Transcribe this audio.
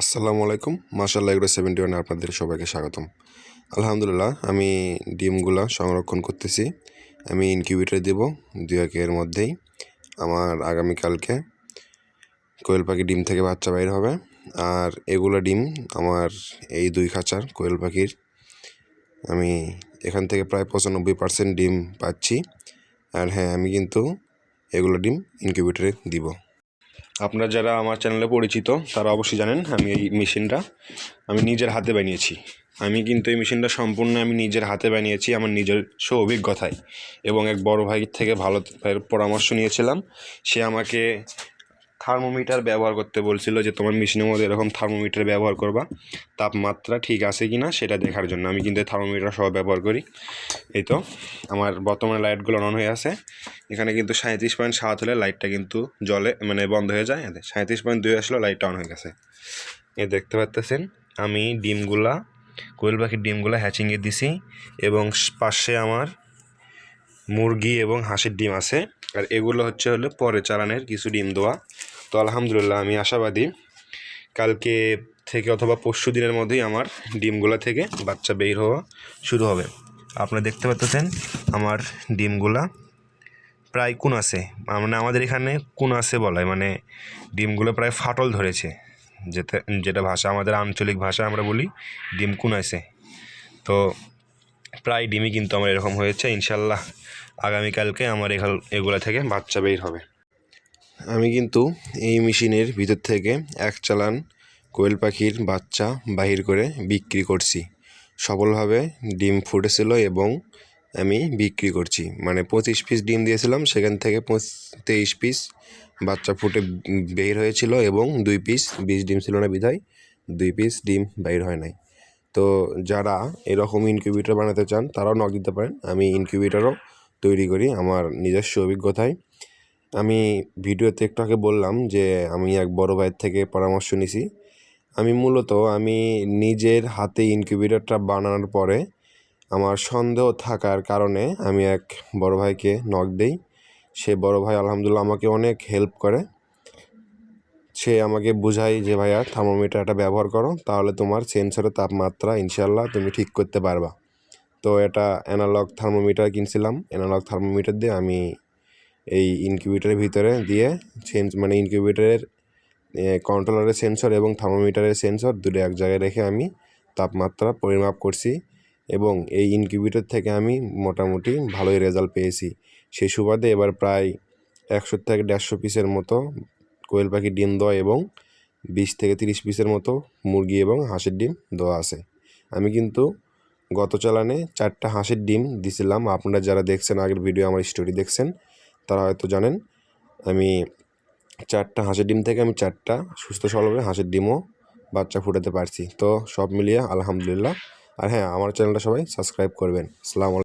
আসসালামু আলাইকুম। মাশাল্লাহ এগুলো সেভেন্টি ওয়ানে আপনাদের সবাইকে স্বাগতম। আলহামদুলিল্লাহ, আমি ডিমগুলা সংরক্ষণ করতেছি। আমি ইনকিউবেটারে দেব দু একের মধ্যেই। আমার আগামীকালকে কোয়েল পাখি ডিম থেকে বাচ্চা বাইর হবে। আর এগুলো ডিম আমার এই দুই খাঁচার কোয়েল পাখির। আমি এখান থেকে প্রায় পঁচানব্বই পার্সেন্ট ডিম পাচ্ছি। আর হ্যাঁ আমি কিন্তু এগুলো ডিম ইনকিউবেটারে দিব। আপনারা যারা আমার চ্যানেলে পরিচিত, তারা অবশ্যই জানেন আমি এই মেশিনটা আমি নিজের হাতে বানিয়েছি। আমি কিন্তু এই মেশিনটা সম্পূর্ণ আমি নিজের হাতে বানিয়েছি আমার নিজের সে অভিজ্ঞতায়। এবং এক বড় ভাইয়ের থেকে ভালো পরামর্শ নিয়েছিলাম। সে আমাকে থার্মোমিটার ব্যবহার করতে বলছিল যে, তোমার মেশিনের মধ্যে এরকম থার্মোমিটার ব্যবহার করবা। তাপমাত্রা ঠিক আছে কি না সেটা দেখার জন্য। আমি কিন্তু থার্মোমিটার সহ ব্যবহার করি। এই তো, আমার বর্তমানে লাইটগুলো অন হয়ে আছে। এখানে কিন্তু সাঁত্রিশ পয়েন্ট সাত হলে লাইটটা কিন্তু জলে মানে বন্ধ হয়ে যায়। সাঁত্রিশ পয়েন্ট দুই আসলে লাইটটা অন হয়ে গেছে। এ দেখতে পাচ্তেছেন আমি ডিমগুলা, কোয়েল পাখির ডিমগুলা হ্যাচিংয়ে দিছি এবং পাশে আমার মুরগি এবং হাঁসের ডিম আছে। আর এগুলো হচ্ছে হলো পরে চালানের কিছু ডিম দেওয়া। তো আলহামদুলিল্লাহ, আমি আশাবাদী। কালকে থেকে অথবা পরশু দিনের মধ্যেই আমার ডিমগুলা থেকে বাচ্চা বের হওয়া শুরু হবে। আপনারা দেখতে পাচ্ছেন আমার ডিমগুলা প্রায় কোন আছে মানে আমাদের এখানে কোন আছে বলায় মানে ডিমগুলো প্রায় ফাটল ধরেছে। যেটা যেটা ভাষা, আমাদের আঞ্চলিক ভাষা আমরা বলি ডিম কোন আছে। তো প্রায় ডিমই কিন্তু আমার এরকম হয়েছে ইনশাল্লাহ আগামীকালকে আমার এগুলা থেকে বাচ্চা বের হবে। আমি কিন্তু এই মেশিনের ভিতর থেকে এক চালান কোয়েল পাখির বাচ্চা বাহির করে বিক্রি করছি। সফলভাবে ডিম ফুটেছিল এবং আমি বিক্রি করছি। মানে পঁচিশ পিস ডিম দিয়েছিলাম, সেখান থেকে তেইশ পিস বাচ্চা ফুটে বের হয়েছিল এবং দুই পিস বিশ ডিম ছিল না বিধায়, দুই পিস ডিম বাইর হয় নাই। তো যারা এরকম ইনকিউবেটার বানাতে চান, তারাও নক দিতে পারেন। আমি ইনকিউবেটারও তৈরি করি আমার নিজস্ব অভিজ্ঞতায়। আমি ভিডিওতে একটু আগে বললাম যে আমি এক বড় ভাইয়ের থেকে পরামর্শ নিছি। আমি মূলত আমি নিজের হাতে ইনকিউবেটারটা বানানোর পরে আমার সন্দেহ থাকার কারণে আমি এক বড় ভাইকে নক দেই। সে বড় ভাই আলহামদুলিল্লাহ আমাকে অনেক হেল্প করে। সে আমাকে বোঝায় যে, ভাইয়া থার্মোমিটারটা ব্যবহার করো, তাহলে তোমার সেন্সরের তাপমাত্রা ইনশাল্লাহ তুমি ঠিক করতে পারবা। তো এটা অ্যানালগ থার্মোমিটার কিনছিলাম। অ্যানালগ থার্মোমিটার দিয়ে আমি এই ইনকিউবেটারের ভিতরে দিয়ে সেন্স মানে ইনকিউবেটারের কন্ট্রোলারের সেন্সর এবং থার্মোমিটারের সেন্সর দুটো এক জায়গায় রেখে আমি তাপমাত্রা পরিমাপ করছি এবং এই ইনকিউবেটর থেকে আমি মোটামুটি ভালোই রেজাল্ট পেয়েছি। সেই সুবাদে এবার প্রায় একশো থেকে দেড়শো পিসের মতো কোয়েল পাখির ডিম দেওয়া এবং বিশ থেকে তিরিশ পিসের মতো মুরগি এবং হাঁসের ডিম দেওয়া আছে। আমি কিন্তু গত চালানে চারটা হাঁসের ডিম দিছিলাম। আপনারা যারা দেখছেন আগের ভিডিও আমার স্টোরি দেখছেন তারা হয়তো জানেন, আমি চারটা হাঁসের ডিম থেকে আমি চারটা সুস্থ সবলভাবে হাঁসের ডিমও বাচ্চা ফুটাতে পারছি। তো সব মিলিয়ে আলহামদুলিল্লাহ। আর হ্যাঁ আমার চ্যানেলটা সবাই সাবস্ক্রাইব করবেন। আসসালামু